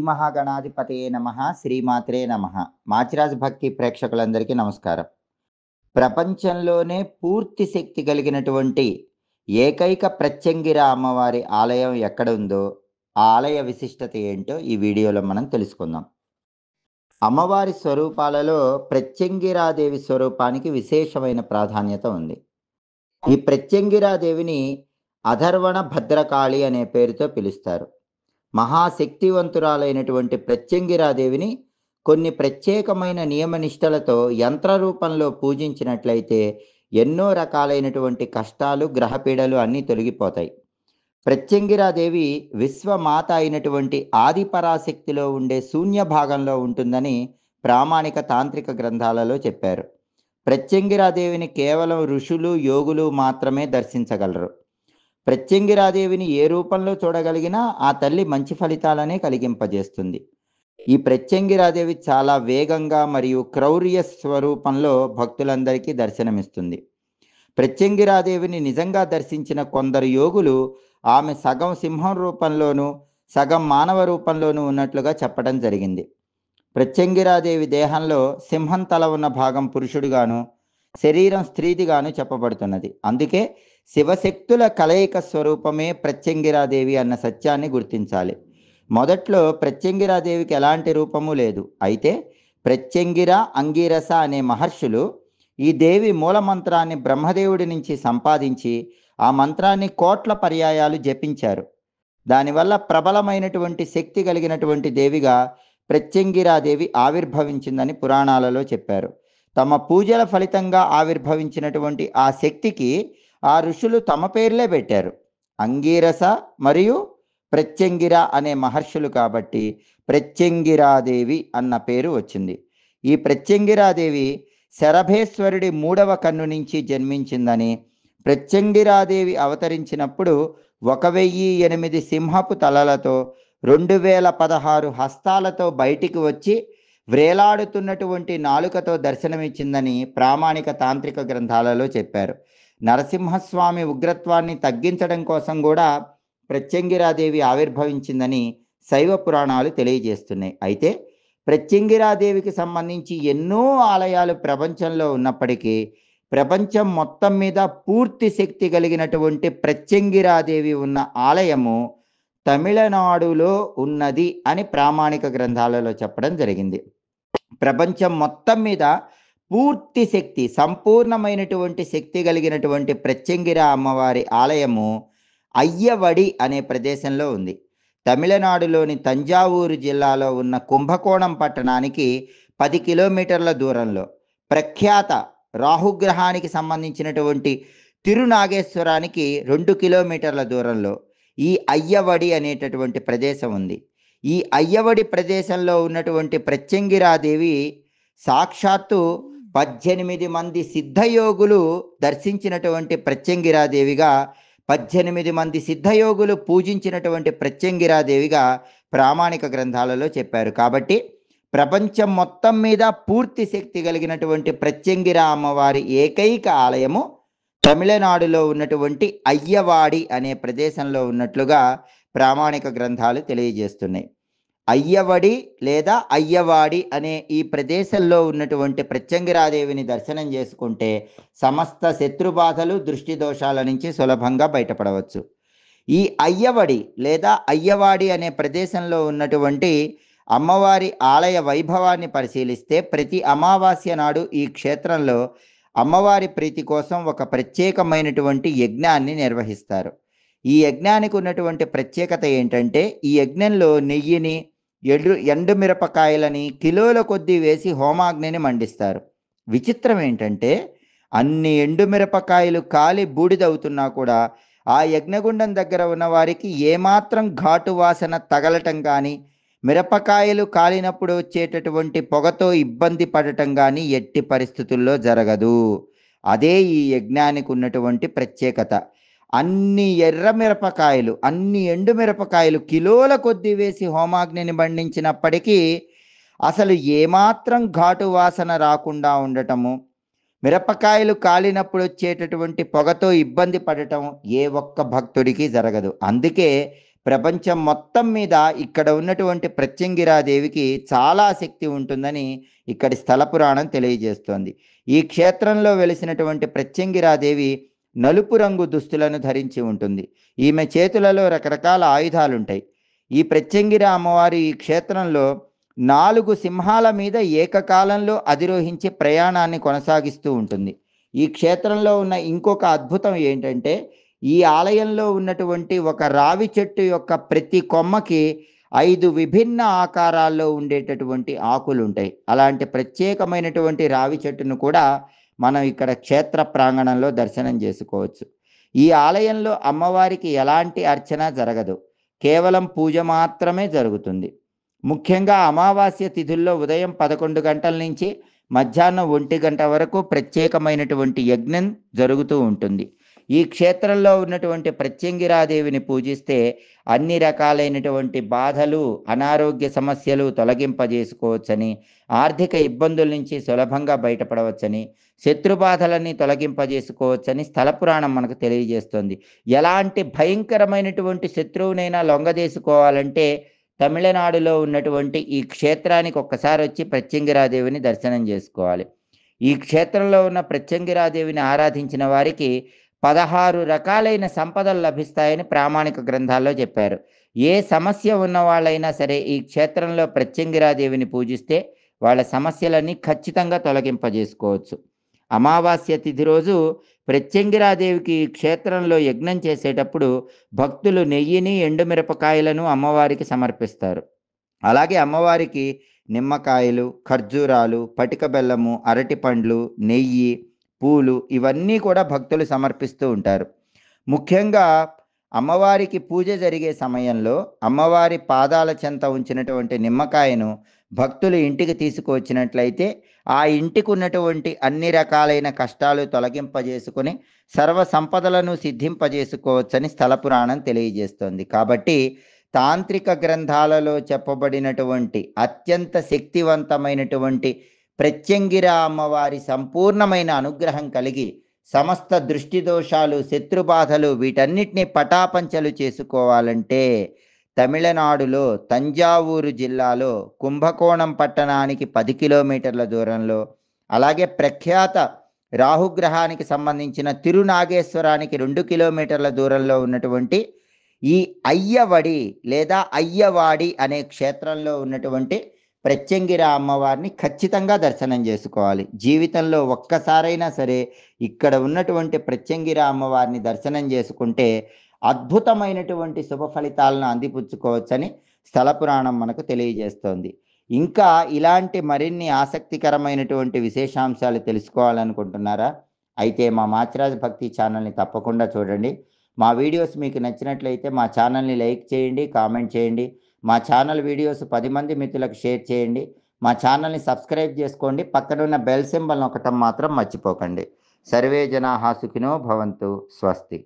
మహాగణాధిపతయే నమ శ్రీమాత్రే నమ. మాచిరాజ్ భక్తి ప్రేక్షకులందరికీ నమస్కారం. ప్రపంచంలోనే పూర్తి శక్తి కలిగినటువంటి ఏకైక ప్రత్యంగిర అమ్మవారి ఆలయం ఎక్కడ ఉందో ఆ ఆలయ విశిష్టత ఏంటో ఈ వీడియోలో మనం తెలుసుకుందాం. అమ్మవారి స్వరూపాలలో ప్రత్యంగిరాదేవి స్వరూపానికి విశేషమైన ప్రాధాన్యత ఉంది. ఈ ప్రత్యంగిరాదేవిని అధర్వణ భద్రకాళి అనే పేరుతో పిలుస్తారు. మహాశక్తివంతురాలైనటువంటి ప్రత్యంగిరాదేవిని కొన్ని ప్రత్యేకమైన నియమనిష్టలతో యంత్ర రూపంలో పూజించినట్లయితే ఎన్నో రకాలైనటువంటి కష్టాలు గ్రహపీడలు అన్నీ తొలగిపోతాయి. ప్రత్యంగిరాదేవి విశ్వమాత అయినటువంటి ఆది పరాశక్తిలో ఉండే శూన్య భాగంలో ఉంటుందని ప్రామాణిక తాంత్రిక గ్రంథాలలో చెప్పారు. ప్రత్యంగిరాదేవిని కేవలం ఋషులు యోగులు మాత్రమే దర్శించగలరు. ప్రత్యంగిరాదేవిని ఏ రూపంలో చూడగలిగినా ఆ తల్లి మంచి ఫలితాలనే కలిగింపజేస్తుంది. ఈ ప్రత్యంగిరాదేవి చాలా వేగంగా మరియు క్రౌర్య స్వరూపంలో భక్తులందరికీ దర్శనమిస్తుంది. ప్రత్యంగిరాదేవిని నిజంగా దర్శించిన కొందరు యోగులు ఆమె సగం సింహం రూపంలోనూ సగం మానవ రూపంలోనూ ఉన్నట్లుగా చెప్పడం జరిగింది. ప్రత్యంగిరాదేవి దేహంలో సింహం తల ఉన్న భాగం పురుషుడిగాను శరీరం స్త్రీదిగాను చెప్పబడుతున్నది. అందుకే శివశక్తుల కలయిక స్వరూపమే ప్రత్యంగిరాదేవి అన్న సత్యాన్ని గుర్తించాలి. మొదట్లో ప్రత్యంగిరాదేవికి ఎలాంటి రూపము లేదు. అయితే ప్రత్యంగిర అంగీరస అనే మహర్షులు ఈ దేవి మూలమంత్రాన్ని బ్రహ్మదేవుడి నుంచి సంపాదించి ఆ మంత్రాన్ని కోట్ల పర్యాయాలు జపించారు. దానివల్ల ప్రబలమైనటువంటి శక్తి కలిగినటువంటి దేవిగా ప్రత్యంగిరాదేవి ఆవిర్భవించిందని పురాణాలలో చెప్పారు. తమ పూజల ఫలితంగా ఆవిర్భవించినటువంటి ఆ శక్తికి ఆ ఋషులు తమ పేర్లే పెట్టారు. అంగీరస మరియు ప్రత్యంగిర అనే మహర్షులు కాబట్టి ప్రత్యంగిరాదేవి అన్న పేరు వచ్చింది. ఈ ప్రత్యంగిరాదేవి శరభేశ్వరుడి మూడవ కన్ను నుంచి జన్మించిందని ప్రత్యంగిరాదేవి అవతరించినప్పుడు ఒక వెయ్యి ఎనిమిది సింహపు తలలతో రెండు వేల పదహారు హస్తాలతో బయటికి వచ్చి వ్రేలాడుతున్నటువంటి నాలుకతో దర్శనమిచ్చిందని ప్రామాణిక తాంత్రిక గ్రంథాలలో చెప్పారు. నరసింహస్వామి ఉగ్రత్వాన్ని తగ్గించడం కోసం కూడా ప్రత్యంగిరాదేవి ఆవిర్భవించిందని శైవ పురాణాలు తెలియజేస్తున్నాయి. అయితే ప్రత్యంగిరాదేవికి సంబంధించి ఎన్నో ఆలయాలు ప్రపంచంలో ఉన్నప్పటికీ ప్రపంచం మొత్తం మీద పూర్తి శక్తి కలిగినటువంటి ప్రత్యంగిరాదేవి ఉన్న ఆలయము తమిళనాడులో ఉన్నది అని ప్రామాణిక గ్రంథాలలో చెప్పడం జరిగింది. ప్రపంచం మొత్తం మీద పూర్తి శక్తి సంపూర్ణమైనటువంటి శక్తి కలిగినటువంటి ప్రత్యంగిర అమ్మవారి ఆలయము అయ్యవడి అనే ప్రదేశంలో ఉంది. తమిళనాడులోని తంజావూరు జిల్లాలో ఉన్న కుంభకోణం పట్టణానికి పది కిలోమీటర్ల దూరంలో ప్రఖ్యాత రాహుగ్రహానికి సంబంధించినటువంటి తిరునాగేశ్వరానికి రెండు కిలోమీటర్ల దూరంలో ఈ అయ్యవడి అనేటటువంటి ప్రదేశం ఉంది. ఈ అయ్యవడి ప్రదేశంలో ఉన్నటువంటి ప్రత్యంగిరాదేవి సాక్షాత్తు పద్దెనిమిది మంది సిద్ధయోగులు దర్శించినటువంటి ప్రత్యంగిరాదేవిగా పద్దెనిమిది మంది సిద్ధయోగులు పూజించినటువంటి ప్రత్యంగిరాదేవిగా ప్రామాణిక గ్రంథాలలో చెప్పారు. కాబట్టి ప్రపంచం మొత్తం మీద పూర్తి శక్తి కలిగినటువంటి ప్రత్యంగిర అమ్మవారి ఏకైక ఆలయము తమిళనాడులో ఉన్నటువంటి అయ్యవాడి అనే ప్రదేశంలో ఉన్నట్లుగా ప్రామాణిక గ్రంథాలు తెలియజేస్తున్నాయి. అయ్యవడి లేదా అయ్యవాడి అనే ఈ ప్రదేశంలో ఉన్నటువంటి ప్రత్యంగిరాదేవిని దర్శనం చేసుకుంటే సమస్త శత్రుబాధలు దృష్టి దోషాల నుంచి సులభంగా బయటపడవచ్చు. ఈ అయ్యవడి లేదా అయ్యవాడి అనే ప్రదేశంలో ఉన్నటువంటి అమ్మవారి ఆలయ వైభవాన్ని పరిశీలిస్తే ప్రతి అమావాస్య నాడు ఈ క్షేత్రంలో అమ్మవారి ప్రీతి కోసం ఒక ప్రత్యేకమైనటువంటి యజ్ఞాన్ని నిర్వహిస్తారు. ఈ యజ్ఞానికి ఉన్నటువంటి ప్రత్యేకత ఏంటంటే ఈ యజ్ఞంలో నెయ్యిని ఎండు ఎండుమిరపకాయలని కిలోల కొద్దీ వేసి హోమాగ్నిని మండిస్తారు. విచిత్రం ఏంటంటే అన్ని ఎండుమిరపకాయలు కాలి బూడిదవుతున్నా కూడా ఆ యజ్ఞగుండం దగ్గర ఉన్న వారికి ఏమాత్రం ఘాటు వాసన తగలటం కానీ మిరపకాయలు కాలినప్పుడు వచ్చేటటువంటి పొగతో ఇబ్బంది పడటం కానీ ఎట్టి పరిస్థితుల్లో జరగదు. అదే ఈ యజ్ఞానికి ఉన్నటువంటి ప్రత్యేకత. అన్ని ఎర్ర మిరపకాయలు అన్ని ఎండు మిరపకాయలు కిలోల కొద్దీ వేసి హోమాగ్నిని బండించినప్పటికీ అసలు ఏమాత్రం ఘాటు వాసన రాకుండా ఉండటము మిరపకాయలు కాలినప్పుడు వచ్చేటటువంటి పొగతో ఇబ్బంది పడటం ఏ ఒక్క భక్తుడికి జరగదు. అందుకే ప్రపంచం మొత్తం మీద ఇక్కడ ఉన్నటువంటి ప్రత్యంగిరాదేవికి చాలా శక్తి ఉంటుందని ఇక్కడి స్థల పురాణం తెలియజేస్తోంది. ఈ క్షేత్రంలో వెలిసినటువంటి ప్రత్యంగిరాదేవి నలుపు రంగు దుస్తులను ధరించి ఉంటుంది. ఈమె చేతులలో రకరకాల ఆయుధాలుంటాయి. ఈ ప్రత్యంగిర అమ్మవారు ఈ క్షేత్రంలో నాలుగు సింహాల మీద ఏకకాలంలో అధిరోహించి ప్రయాణాన్ని కొనసాగిస్తూ ఉంటుంది. ఈ క్షేత్రంలో ఉన్న ఇంకొక అద్భుతం ఏంటంటే ఈ ఆలయంలో ఉన్నటువంటి ఒక రావి చెట్టు యొక్క ప్రతి కొమ్మకి ఐదు విభిన్న ఆకారాల్లో ఉండేటటువంటి ఆకులు ఉంటాయి అలాంటి ప్రత్యేకమైనటువంటి రావి చెట్టును కూడా మనం ఇక్కడ క్షేత్ర ప్రాంగణంలో దర్శనం చేసుకోవచ్చు. ఈ ఆలయంలో అమ్మవారికి ఎలాంటి అర్చన జరగదు. కేవలం పూజ మాత్రమే జరుగుతుంది. ముఖ్యంగా అమావాస్య తిథుల్లో ఉదయం పదకొండు గంటల నుంచి మధ్యాహ్నం ఒంటి గంట వరకు ప్రత్యేకమైనటువంటి యజ్ఞం జరుగుతూ ఉంటుంది. ఈ క్షేత్రంలో ఉన్నటువంటి ప్రత్యంగిరాదేవిని పూజిస్తే అన్ని రకాలైనటువంటి బాధలు అనారోగ్య సమస్యలు తొలగింపజేసుకోవచ్చని ఆర్థిక ఇబ్బందుల నుంచి సులభంగా బయటపడవచ్చని శత్రుబాధలన్నీ తొలగింపజేసుకోవచ్చని స్థల పురాణం మనకు తెలియజేస్తుంది. ఎలాంటి భయంకరమైనటువంటి శత్రువునైనా లొంగదీసుకోవాలంటే తమిళనాడులో ఉన్నటువంటి ఈ క్షేత్రానికి ఒక్కసారి వచ్చి ప్రత్యంగిరాదేవిని దర్శనం చేసుకోవాలి. ఈ క్షేత్రంలో ఉన్న ప్రత్యంగిరాదేవిని ఆరాధించిన వారికి పదహారు రకాలైన సంపదలు లభిస్తాయని ప్రామాణిక గ్రంథాల్లో చెప్పారు. ఏ సమస్య ఉన్న వాళ్ళైనా సరే ఈ క్షేత్రంలో ప్రత్యంగిరాదేవిని పూజిస్తే వాళ్ళ సమస్యలన్నీ ఖచ్చితంగా తొలగింపజేసుకోవచ్చు. అమావాస్య తిథి రోజు ప్రత్యంగిరాదేవికి ఈ క్షేత్రంలో యజ్ఞం చేసేటప్పుడు భక్తులు నెయ్యిని ఎండుమిరపకాయలను అమ్మవారికి సమర్పిస్తారు. అలాగే అమ్మవారికి నిమ్మకాయలు ఖర్జూరాలు పటిక బెల్లము అరటి పండ్లు నెయ్యి పూలు ఇవన్నీ కూడా భక్తులు సమర్పిస్తూ ఉంటారు. ముఖ్యంగా అమ్మవారికి పూజ జరిగే సమయంలో అమ్మవారి పాదాల చెంత ఉంచినటువంటి నిమ్మకాయను భక్తులు ఇంటికి తీసుకువచ్చినట్లయితే ఆ ఇంటికి ఉన్నటువంటి అన్ని రకాలైన కష్టాలు తొలగింపజేసుకుని సర్వ సంపదలను సిద్ధింపజేసుకోవచ్చని స్థల పురాణం తెలియజేస్తోంది. కాబట్టి తాంత్రిక గ్రంథాలలో చెప్పబడినటువంటి అత్యంత శక్తివంతమైనటువంటి ప్రత్యంగిర అమ్మవారి సంపూర్ణమైన అనుగ్రహం కలిగి సమస్త దృష్టి దోషాలు శత్రుబాధలు వీటన్నిటిని పటాపంచలు చేసుకోవాలంటే తమిళనాడులో తంజావూరు జిల్లాలో కుంభకోణం పట్టణానికి పది కిలోమీటర్ల దూరంలో అలాగే ప్రఖ్యాత రాహుగ్రహానికి సంబంధించిన తిరునాగేశ్వరానికి రెండు కిలోమీటర్ల దూరంలో ఉన్నటువంటి ఈ అయ్యవడి లేదా అయ్యవాడి అనే క్షేత్రంలో ఉన్నటువంటి ప్రత్యంగిర అమ్మవారిని ఖచ్చితంగా దర్శనం చేసుకోవాలి. జీవితంలో ఒక్కసారైనా సరే ఇక్కడ ఉన్నటువంటి ప్రత్యంగిర అమ్మవారిని దర్శనం చేసుకుంటే అద్భుతమైనటువంటి శుభ ఫలితాలను అందిపుచ్చుకోవచ్చని స్థల పురాణం మనకు తెలియజేస్తోంది. ఇంకా ఇలాంటి మరిన్ని ఆసక్తికరమైనటువంటి విశేషాంశాలు తెలుసుకోవాలనుకుంటున్నారా? అయితే మా మాచిరాజ్ భక్తి ఛానల్ని తప్పకుండా చూడండి. మా వీడియోస్ మీకు నచ్చినట్లయితే మా ఛానల్ని లైక్ చేయండి కామెంట్ చేయండి. మా ఛానల్ వీడియోస్ పది మంది మిత్రులకు షేర్ చేయండి. మా ఛానల్ని సబ్స్క్రైబ్ చేసుకోండి. పక్కనున్న బెల్ సింబల్ నొక్కటం మాత్రం మర్చిపోకండి. సర్వే జనా సుఖినో భవంతు స్వస్తి.